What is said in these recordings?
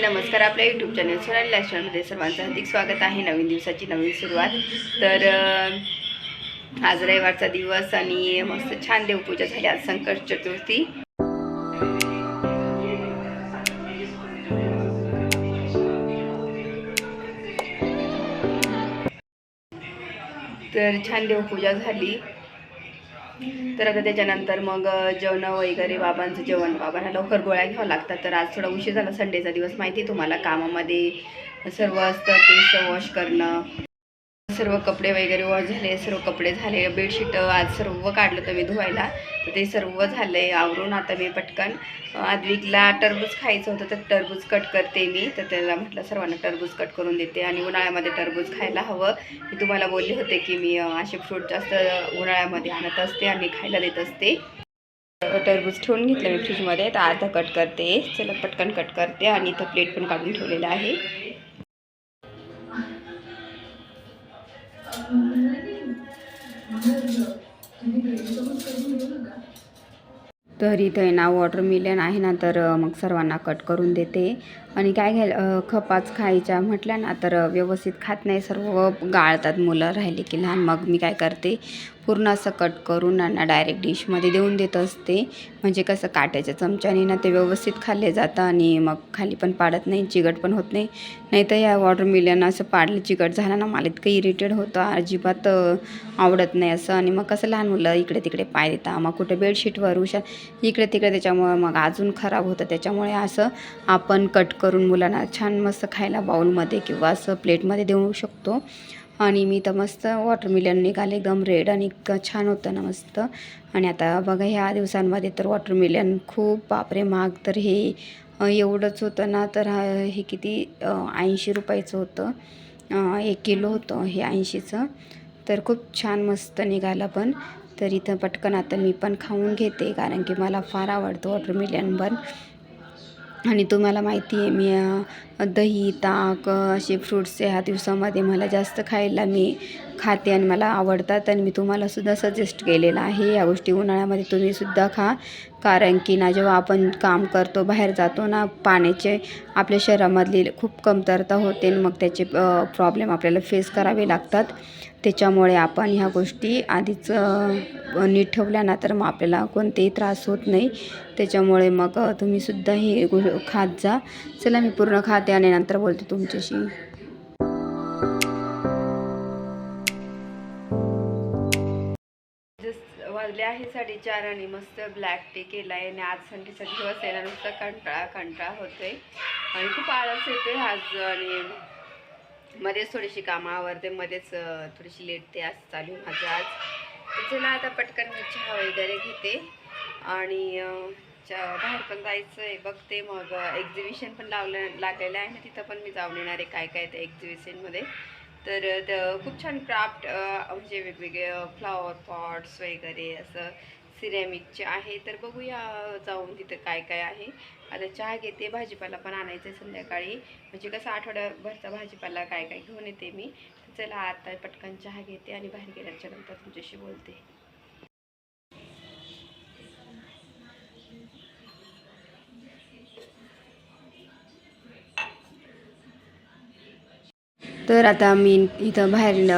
नमस्कार. आपल्या YouTube channel Sonali लाईफस्टाईलमध्ये सर्वांचं हार्दिक स्वागत आहे. नवीन दिवसाची नवीन सुरुवात. तर आज रविवारचा दिवस आणि मस्त छान देवपूजा झाली. आज संकट चतुर्थी. तर छान देवपूजा झाली. तर आता त्याच्यानंतर मग जेवण वगैरे बाबांचं जेवण बाबांना लवकर गोळ्या घ्यावं लागतात. तर आज थोडा उशीर झाला संडेचा दिवस माहिती आहे तुम्हाला. कामामध्ये सर्व असतं ते वॉश करणं. सर्व कपडे वगैरे वॉश झाले सर्व कपडे झाले बेडशीट आज सर्व काढलं तर मी धुवायला. तर ते सर्व झालं आवरून आता मी पटकन आदविकला टरबूज खायचं होतं तर टरबूज कट करते मी. तर त्याला म्हटलं सर्वांना टरबूज कट करून देते आणि उन्हाळ्यामध्ये टरबूज खायला हवं. मी तुम्हाला बोलले होते की मी असे फ्रूट जास्त उन्हाळ्यामध्ये आणत असते आणि खायला देत असते. टरबूज ठेवून घेतलं मी फ्रीजमध्ये तर अर्धा कट करते. चला पटकन कट करते आणि इथं प्लेट पण काढून ठेवलेलं आहे. तर इथे ना वॉटरमिलन आहे ना तर मग सर्वांना कट करून देते. आणि काय घ्यायला खपाच खायच्या म्हटल्या ना तर व्यवस्थित खात नाही. सर्व गाळतात मुलं राहिली की लहान. मग मी काय करते पूर्ण असं कट करून त्यांना डायरेक्ट डिशमध्ये देऊन देत असते. म्हणजे कसं काट्याच्या चमच्याने ना ते व्यवस्थित खाल्ले जातं आणि मग खाली पण पाडत नाही चिकट पण होत नाही. नाही तर या वॉटरमिलन असं पाडलं चिकट झालं ना मला इतकं इरिटेड होतं. अजिबात आवडत नाही असं. आणि मग कसं लहान मुलं इकडे तिकडे पाय देतात. मग कुठे बेडशीटवर उशा इकडे तिकडे त्याच्यामुळे मग अजून खराब होतं. त्याच्यामुळे असं आपण कट करून मुलांना छान मस्त खायला बाऊलमध्ये किंवा असं प्लेटमध्ये देऊ शकतो. आणि मी तर मस्त वॉटरमिलन निघाले एकदम रेड आणि इतकं छान होतं ना मस्त. आणि आता बघा ह्या दिवसांमध्ये तर वॉटरमिलन खूप बापरे महाग तर हे एवढंच होतं ना तर हे किती ऐंशी रुपयाचं होतं. एक किलो होतं हे ऐंशीचं. तर खूप छान मस्त निघालं पण. तर इथं पटकन आता मी पण खाऊन घेते कारण की मला फार आवडतं वॉटरमिलन पण. आणि तुम्हाला माहिती आहे मी दही ताक असे फ्रूट्स ह्या दिवसामध्ये मला जास्त खायला मी खाते आणि मला आवडतात आणि मी तुम्हालासुद्धा सजेस्ट केलेलं आहे. या गोष्टी उन्हाळ्यामध्ये तुम्हीसुद्धा खा. कारण की ना जेव्हा आपण काम करतो बाहेर जातो ना पाण्याचे आपल्या शरीरामधली खूप कमतरता होते आणि मग त्याचे प्रॉब्लेम आपल्याला फेस करावे लागतात. त्याच्यामुळे आपण ह्या गोष्टी आधीच नीट ठेवल्या ना तर मग आपल्याला कोणतेही त्रास होत नाही. त्याच्यामुळे मग तुम्हीसुद्धा हे गो खात जा. चला मी पूर्ण खाते आणि नंतर बोलते तुमच्याशी. वाजले आहे साडेचार आणि मस्त ब्लॅक टी केला आहे आणि आज संडेचा दिवस आहे ना नुसता कंटाळा कंटाळा होतोय. आणि खूप आळस येतोय आज आणि मध्येच थोडीशी कामं आवरते मध्येच थोडीशी लेट ते असं चालू आहे माझं आज. तर आता पटकन मी चहा वगैरे घेते. आणि बाहेर पण जायचं आहे बघते मग एक्झिबिशन पण लावलं लागलेलं आहे. ना तिथं पण मी जाऊन येणार आहे काय काय त्या एक्झिबिशनमध्ये तर खूप छान क्राफ्ट म्हणजे वेगवेगळे फ्लॉवर पॉट्स वगैरे असं सिरॅमिकचे आहे. तर बघूया जाऊन तिथं काय काय आहे. आता चहा घेते भाजीपाला पण आणायचं आहे संध्याकाळी. म्हणजे कसं आठवड्याभरचा भाजीपाला काय काय घेऊन येते मी. चला आता पटकन चहा घेते आणि बाहेर गेल्याच्यानंतर तुमच्याशी बोलते. तर आता मी इथं बाहेर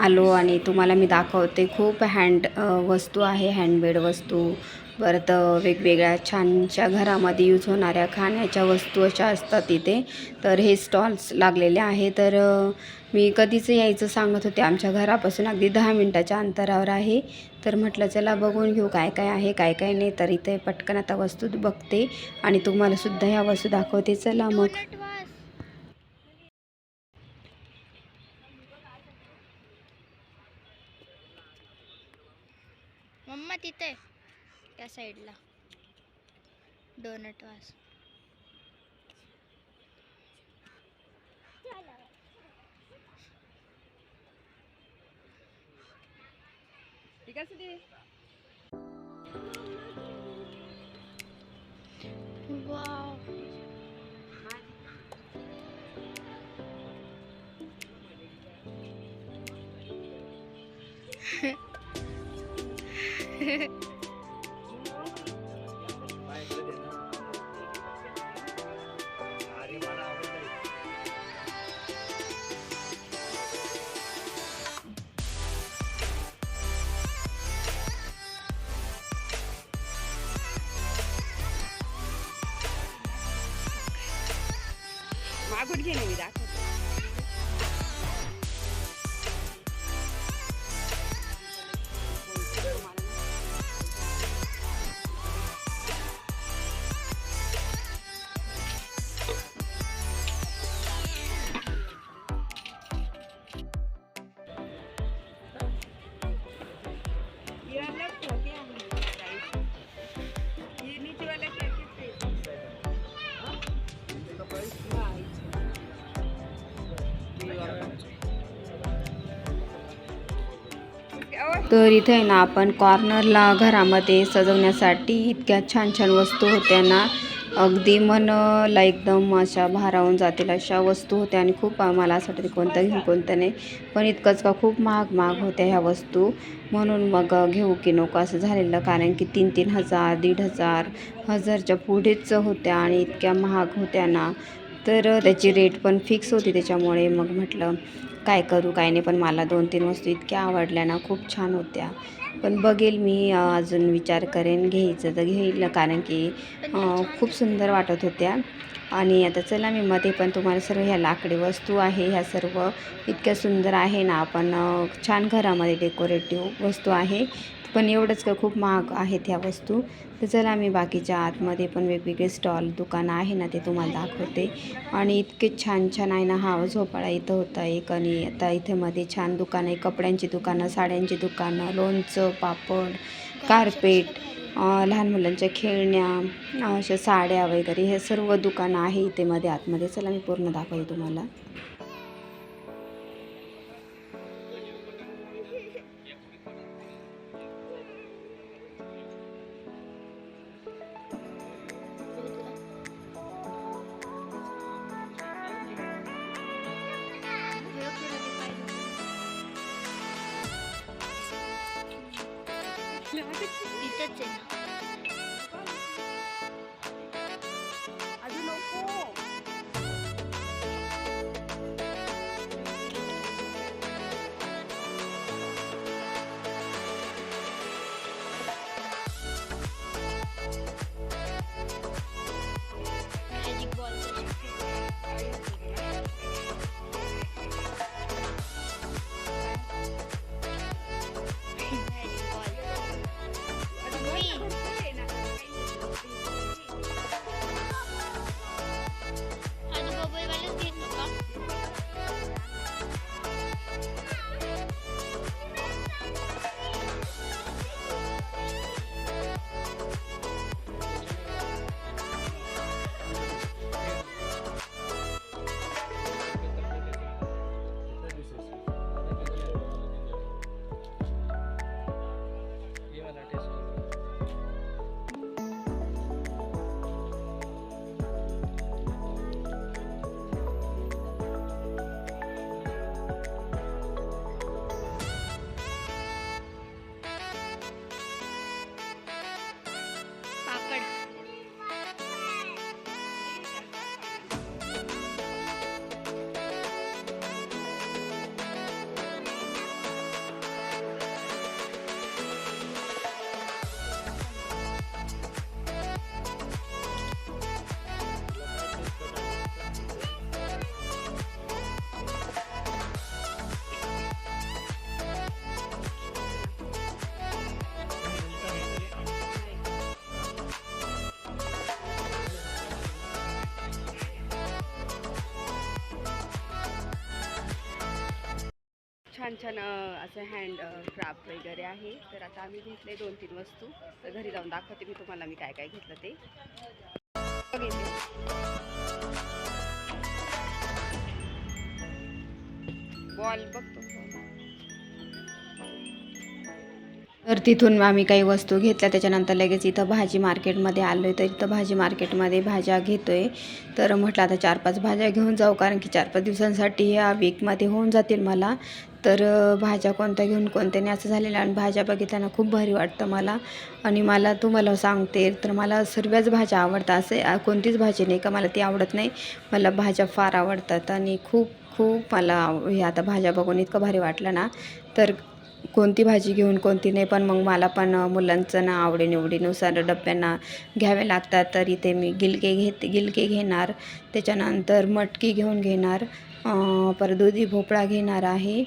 आलो आणि तुम्हाला मी दाखवते. खूप हँड वस्तू आहे हँडमेड वस्तू. परत वेगवेगळ्या छानशा घरामध्ये यूज होणाऱ्या खाण्याच्या वस्तू अशा असतात तिथे. तर हे स्टॉल्स लागलेले आहे. तर मी कधीच यायचं सांगत होते. आमच्या घरापासून अगदी दहा मिनटाच्या अंतरावर आहे. तर म्हटलं चला बघून घेऊ काय काय आहे काय काय नाही. तर इथे पटकन आता वस्तू बघते आणि तुम्हालासुद्धा ह्या वस्तू दाखवते. चला मग मम्मा तिथे त्या साईडला. डोनट वास. वाव लाकूड घेणे मी दाखवते तर इथे आहे ना आपण कॉर्नरला घरामध्ये सजवण्यासाठी इतक्या छान छान वस्तू होत्या ना. अगदी मनाला एकदम अशा भारावून जातील अशा वस्तू होत्या आणि खूप मला असं वाटतं कोणतं घेऊ कोणतं नाही. पण इतकंच का खूप महाग महाग होत्या ह्या वस्तू. म्हणून मग घेऊ की नको असं झालेलं. कारण की तीन तीन हजार दीड हजार हजारच्या पुढेच होत्या आणि इतक्या महाग होत्या ना. तर त्याची रेट पण फिक्स होती त्याच्यामुळे मग म्हटलं काय करू काय नाही पण मला दोन तीन वस्तू इतक्या आवडल्या ना खूप छान होत्या. पण बघेल मी अजून विचार करेन घ्यायचं तर घेईल कारण की खूप सुंदर वाटत होत्या. आणि आता चला मी मध्ये पण तुम्हाला सर्व ह्या लाकडी वस्तू आहे ह्या सर्व इतक्या सुंदर आहे ना आपण छान घरामध्ये डेकोरेटिव्ह वस्तू आहे. पण एवढंच का खूप महाग आहेत ह्या वस्तू. तर चला मी बाकीच्या आतमध्ये पण वेगवेगळे स्टॉल दुकानं आहे ना ते तुम्हाला दाखवते. आणि इतके छान छान आहे ना हा झोपाळा इथं होता एक आणि आता इथे मध्ये छान दुकानं आहे. कपड्यांची दुकानं साड्यांची दुकानं लोणचं पापड कार्पेट लहान मुलांच्या खेळण्या अशा साड्या वगैरे हे सर्व दुकानं आहे इथे मध्ये आतमध्ये. चला मी पूर्ण दाखवते तुम्हाला. इथंच आहे छान छान असं हँड क्राफ्ट वगैरे आहे. तर आता आम्ही घेतले दोन तीन वस्तू. तर घरी जाऊन दाखवते मी तुम्हाला मी काय काय घेतलं ते. बॉल बघतो. तर तिथून आम्ही काही वस्तू घेतल्या. त्याच्यानंतर लगेच इथं भाजी मार्केटमध्ये आलो आहे तर इथं भाजी मार्केटमध्ये भाज्या घेतो आहे तर म्हटलं आता चार पाच भाज्या घेऊन जाऊ. कारण की चार पाच दिवसांसाठी या वीकमध्ये होऊन जातील मला. तर भाज्या कोणत्या घेऊन कोणत्या नाही असं झालेलं आणि भाज्या बघितल्यानं खूप भारी वाटतं मला. आणि मला तू मला सांगते तर मला सर्वच भाज्या आवडतात. असे कोणतीच भाजी नाही का मला ती आवडत नाही. मला भाज्या फार आवडतात आणि खूप खूप मला आव- हे आता भाज्या बघून इतकं भारी वाटलं ना. तर कोणती भाजी घेऊन कोणती नाही पण मग मला पण मुलांचं ना आवडीनिवडीनुसार डब्यांना घ्यावे लागतात. तर इथे मी गिलके घेते गिलके घेणार. त्याच्यानंतर मटकी घेऊन घेणार. परत दुधी भोपळा घेणार आहे.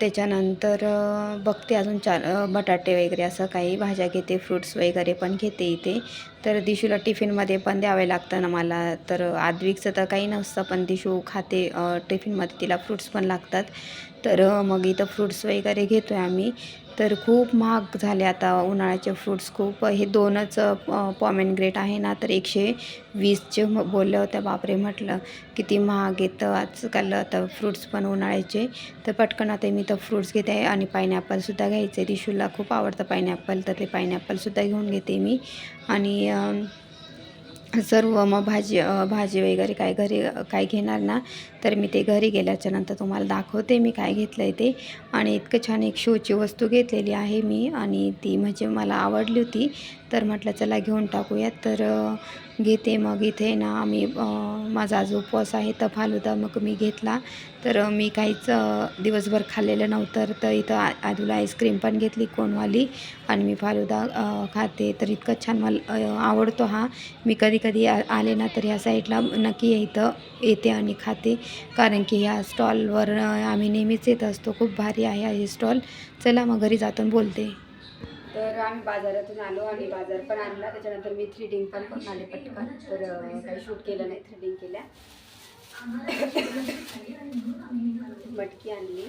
त्याच्यानंतर बघते अजून चार बटाटे वगैरे असं काही भाज्या घेते फ्रूट्स वगैरे पण घेते इथे. तर दिशूला टिफिनमध्ये पण द्यावे लागतं ना मला. तर आद्विकचं तर काही नसतं पण दिशू खाते टिफिनमध्ये तिला फ्रूट्स पण लागतात. तर मग इथं फ्रूट्स वगैरे घेतो आहे आम्ही. तर खूप महाग झाले आता उन्हाळ्याचे फ्रूट्स खूप हे दोनच पॉमेन ग्रेट आहे ना तर एकशे वीसचे बोलल्या होत्या बापरे म्हटलं किती महाग येतं आजकाल आता फ्रूट्स पण उन्हाळ्याचे. तर पटकन आता मी तर फ्रूट्स घेते आहे आणि पायनॅपलसुद्धा घ्यायचे. दिशूला खूप आवडतं पायनॅपल तर ते पायनॅपलसुद्धा घेऊन घेते मी. आणि सर्व मग भाजी भाजी वगैरे काय घरी काय घेणार ना तर मी ते घरी गेल्याच्यानंतर तुम्हाला दाखवते मी काय घेतलं आहे ते. आणि इतकं छान एक शोची वस्तू घेतलेली आहे मी आणि ती म्हणजे मला आवडली होती. तर म्हटलं चला घेऊन टाकूयात. तर घेते. मग इथे ना आम्ही माझा आज उपवास आहे तर फालुदा मग मी घेतला. तर मी काहीच दिवसभर खाल्लेलं नव्हतं. तर इथं आ आईस्क्रीम पण घेतली कोणवाली आणि मी फालुदा खाते. तर इतकं छान मला आवडतो हा. मी कधी कधी आ आले ना तर ह्या साईडला नक्की इथं येते आणि खाते. कारण की ह्या स्टॉलवर आम्ही नेहमीच येत असतो. खूप भारी आहे हे स्टॉल. चला मग घरी जातून बोलते. तर आम्ही बाजारातून आलो आणि बाजार पण आणला. त्याच्यानंतर मी थ्रीडिंग पण करून आले पटकन. तर काही शूट केलं नाही थ्रीडिंग केल्या. मटकी आणली.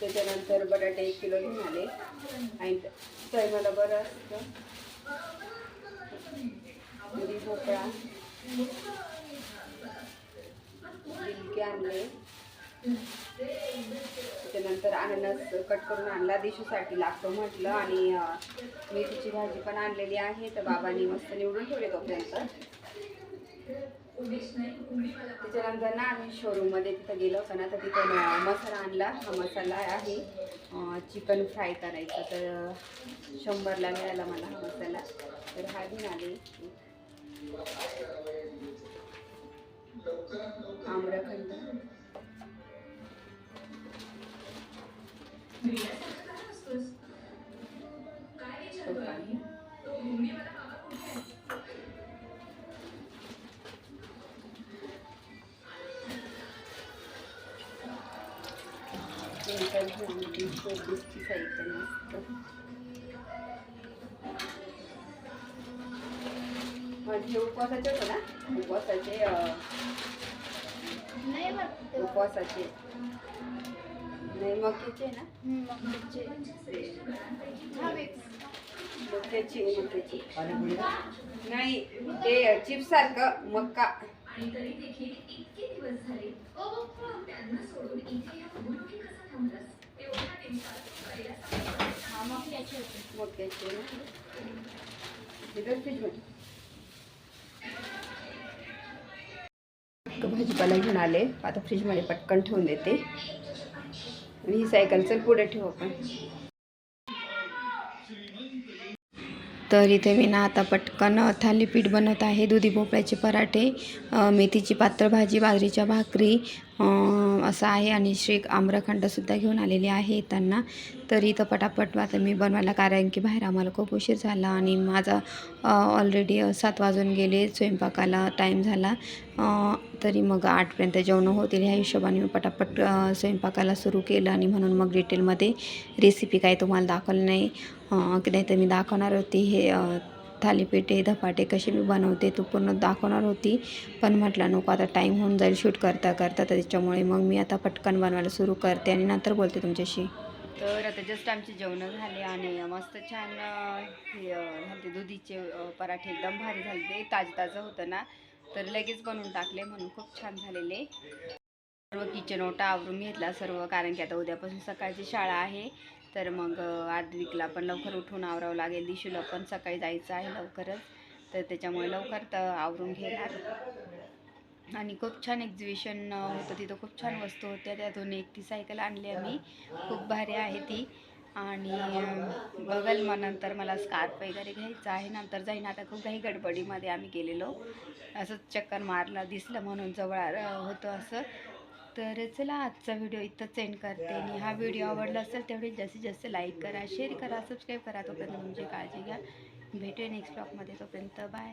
त्याच्यानंतर बटाटे एक किलो घेऊन आले. आणि तर मला बरं असतं. भोपळा. आणले. त्याच्यानंतर अननस कट करून आणला दिशूसाठी लागतो म्हटलं आणि मेथीची भाजी पण आणलेली आहे. तर बाबांनी मस्त निवडून ठेवले तोपर्यंत. त्याच्यानंतर ना आम्ही शोरूममध्ये तिथं गेलो होतो ना तर तिथं मसाला आणला. हा मसाला आहे चिकन फ्राय करायचा. तर शंभरला मिळाला मला हा मसाला. तर हा घेऊन आले. आम्रखंड. टोपाने. नंतर घेऊन साहित्य म्हणजे उपवासाचे होते ना उपवासाचे नाही वाटत उपवासाचे नाही मकीचे ना? मक्याचे हा मक्याची मक्याची नाही ते चिप्स सारखं मक्का. हा मक्याचे मक्याचे ना? भाजीपाला घेऊन आले. आता फ्रीजमध्ये पटकन ठेवून देते. आणि ही सायकल चल पुढे ठेवू आपण. तर इथे मी ना आता पटकन थालीपीठ बनवत आहे दुधी भोपळ्याचे पराठे मेथीची पातळ भाजी बाजरीच्या भाकरी असं आहे. आणि श्री आम्रखंडसुद्धा घेऊन आलेली आहे येताना तर इथं पटापट आता मी बनवायला कारण की बाहेर आम्हाला खूप उशीर झाला आणि माझा ऑलरेडी सात वाजून गेले. स्वयंपाकाला टाईम झाला. तरी मग आठपर्यंत जेवणं होतील ह्या हिशोबाने मी पटापट स्वयंपाकाला सुरू केलं. आणि म्हणून मग डिटेलमध्ये रेसिपी काय तुम्हाला दाखवलं नाही. की नाही तर मी दाखवणार होती हे थालीपीठे धपाटे कसे मी बनवते तो पूर्ण दाखवणार होती. पण म्हटलं नको आता टाईम होऊन जाईल शूट करता करता तर त्याच्यामुळे मग मी आता पटकन बनवायला सुरू करते आणि नंतर बोलते तुमच्याशी. तर आता जस्ट आमचे जेवणं झाले आणि मस्त छान हे झाले दुधीचे पराठे. एकदम भारी झाले ते ताजं ताजं होतं ना. तर लगेच बनवून टाकले म्हणून खूप छान झालेले. सर्व किचन ओटा आवरून घेतला सर्व कारण की आता उद्यापासून सकाळची शाळा आहे. तर मग आदविकला पण लवकर उठून आवरावं लागेल. दिशूला पण सकाळी जायचं आहे लवकरच. तर त्याच्यामुळे लवकर तर आवरून घेणार. आणि खूप छान एक्झिबिशन होतं तिथं. खूप छान वस्तू होत्या. त्यातून एक ती सायकल आणली आम्ही. खूप भारी आहे ती. आणि बघल मग नंतर मला स्कार्फ वगैरे घ्यायचं आहे. नंतर जाईन. आता खूप काही गडबडीमध्ये आम्ही गेलेलो. असंच चक्कर मारला दिसलं म्हणून जवळ होतं असं. तर चला आजचा व्हिडिओ इथं सेंड करते. आणि हा व्हिडिओ आवडला असेल तेवढे जास्तीत जास्त लाईक करा शेअर करा सबस्क्राईब करा तोपर्यंत तुमची काळजी घ्या. भेटूया नेक्स्ट ब्लॉगमध्ये तोपर्यंत. बाय